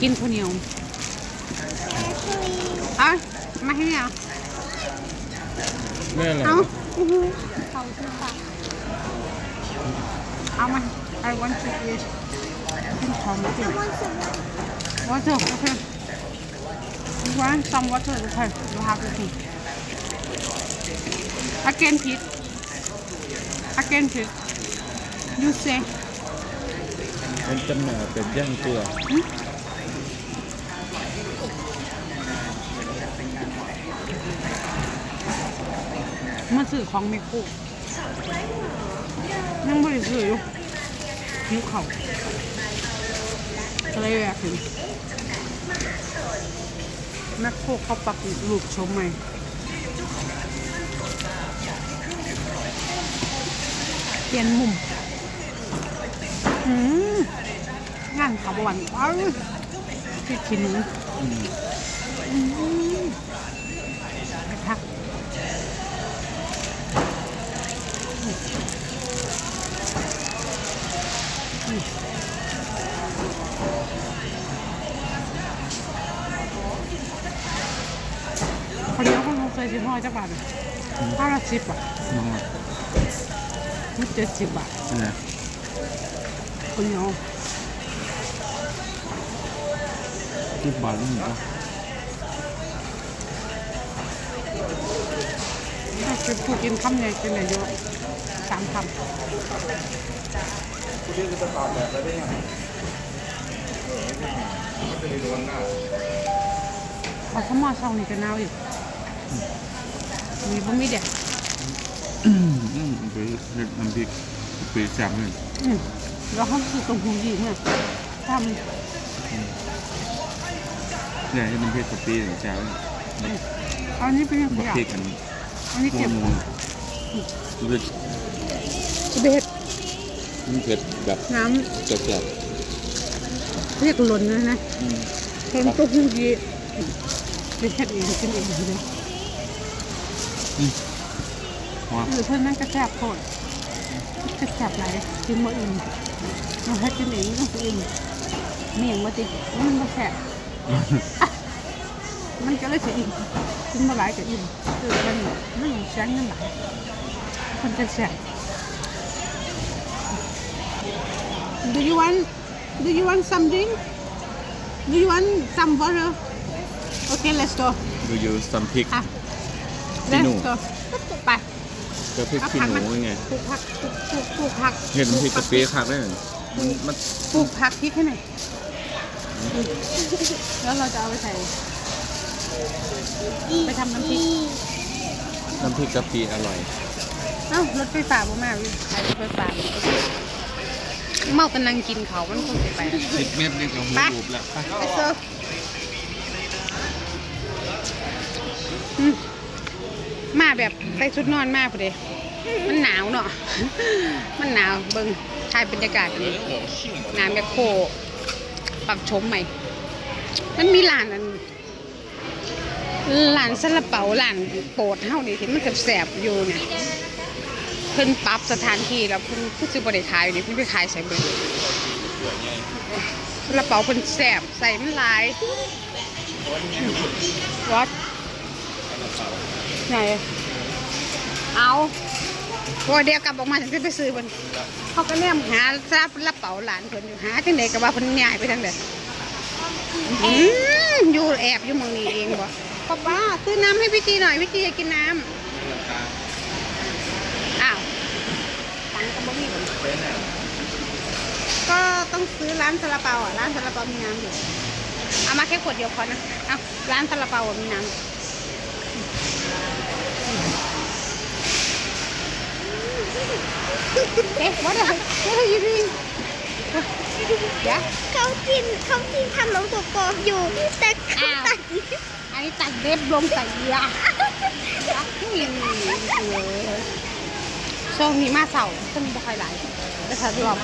กินข้าวเหนียวเอามาให้เนี่ยไม่อะไรเอานะอื้อหือเขาซื้อปะเอามา I want to eat กินของมากิน water okay you want some water okay you have to eat again please again please you say เป็นจำหน่ายเป็นย่างเกลือม ซื้อของเมโครยังไม่ได้ซื้ออยู่หิวเขาวก็เลยอยากเห็นแมคโครเขาปักรูปชมใหม่เปลี่ยนมุมอืมงานเขาบวันอ้าวที่กินหนูอืม คนเดียวคนคงเคยชิมห้อจักบาทเลยห้าละสิบบาทน้องอะนี่เจ็ดสิบบาทนี่นคนเดียวที่บาทนี่ก็ถ้าจะพูดกินคำใหญ่กินอะไรเยอะ สามคำเอาข้าวหม้อช่องนี้กันเอาอีกมีบ่มีเด็กอืมอืมไปเฮ็ดน้ำพริกไปจับเลยอืมแล้วเขาคือตรงหูยีเนี่ยทเนี่ยเฮ็น้ำพริกกะปิของจับเลยำอันนี้เป็นยังบักไงพริกอันนี้อันนี้เก็บมูมัน เบ็ดมันเผ็ดแบบน้แซ่บำเรียกหล่นเลยนะๆอืมเห็นตัวหูยีไปเฮ็ดเองกินเองเลยว้าหรือเพื่อนนั่นก็แซ่บโคตรจะแซ่บหลายกินบ่อิ่มเราให้กินเองต้องอิ่มเมี่ยงมาติมันบ่แซ่บมันก็เลยสิอิ่มกินบ่หลายก็อิ่มคือมันมันแซ่บนั่นหลายมันจะแซ่บ Do you want Do you want some drink Do you want some water Okay let's go ดูอยู่ซัมพริกอะพี่หนู Let's go ไปก็พริกขี้หนูยังไงปลูกผักปลูกปลูกปลูกผักเห็นน้ำพริกกะปิคักได้เลยมันมันปลูกผักพริกให้หน่อยแล้วเราจะเอาไปใส่ไปทำน้ำพริกน้ำพริกกะปิอร่อย เอ้ารถไฟฟ้าบ่มาวิใช้รถไฟฟ้า เมากันนั่งกินเขาวมันคงสิไปแล้วสิบเมตรนี่ก็หูไปรูปแล้วไปไปเซอร์อืมมาแบบใส่ชุดนอนมากพอดีมันหนาวเนาะ มันหนาวเบิ่งถ่ายบรรยากาศดีงานแบบโคปักชมใหม่ มันมีร้านอันร้านซาลาเปาร้านโปรดเฮานี่ที่มันแสบๆอยู่เนี่ย เพิ่นปรับสถานที่แล้วเพิ่นคือสิบ่ได้ขายอยู่นี่เพิ่นไปขายใส่เบิ่งกระเป๋าเป็นแสบใส่มันหลาย วัดไหนเอาตัวเดียวกลับออกมาถึงจะไปซื้อบนเขาก็เนี่ยหาทราบกระเป๋าหลานเพิ่นอยู่หาที่ไหนก็ว่าเพิ่นย้ายไปทางเด็ดอืมอยู่แอบอยู่เมืองนี้เองบ่ป้าป้าซื้อน้ำให้พี่จีหน่อยพี่จีจะกินน้ำอ้าวตังค์ก็ บ่มีบ่ก็ต้องซื้อร้านซาลาเปาอะร้านซาลาเปามีน้ำอยู่เอามาแค่ขวดเดียวพอนะเอาร้านซาลาเปาอะมีน้ำเอ๊ะ what are what are you doing เดี๋ยวเขากินเขากินทำน้องตัวกอบอยู่ แต่เขาตัดอันนี้ตัดเล็บลงใส่ยา ช่วงนี้มาเสาร์ก็มีบ่ค่อยหลายแต่ถ้ารอบ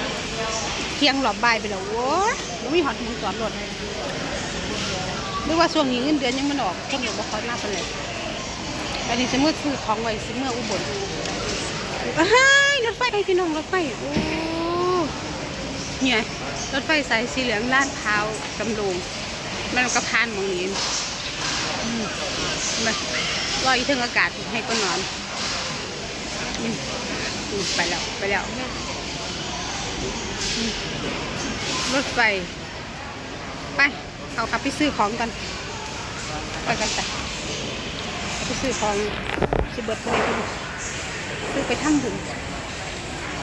เที่ยงรอบบ่ายไปแล้วโว้ยบ่มีหอดมุงจอดรถหรือว่าช่วงนี้เงินเดือนยังมันออกคนอยู่บ่ค่อยมาปานใดอันนี้สิมื้อซื้อของไว้สิมื้ออุบลเฮ้ยรถไฟไอ้พี่น้องรถไฟโอ้เนี่ยรถไฟสายสีเหลืองลาดพร้าวกำลงมันก็พานมองนี้มาลอยถึงอากาศให้ก็นอนอ ไปแล้ว ไปแล้ว รถไฟ ไป เอาขับไปซื้อของกันไปกันไปไปซื้อของสิเบิร์ตเลยซื้อไปทำบุญ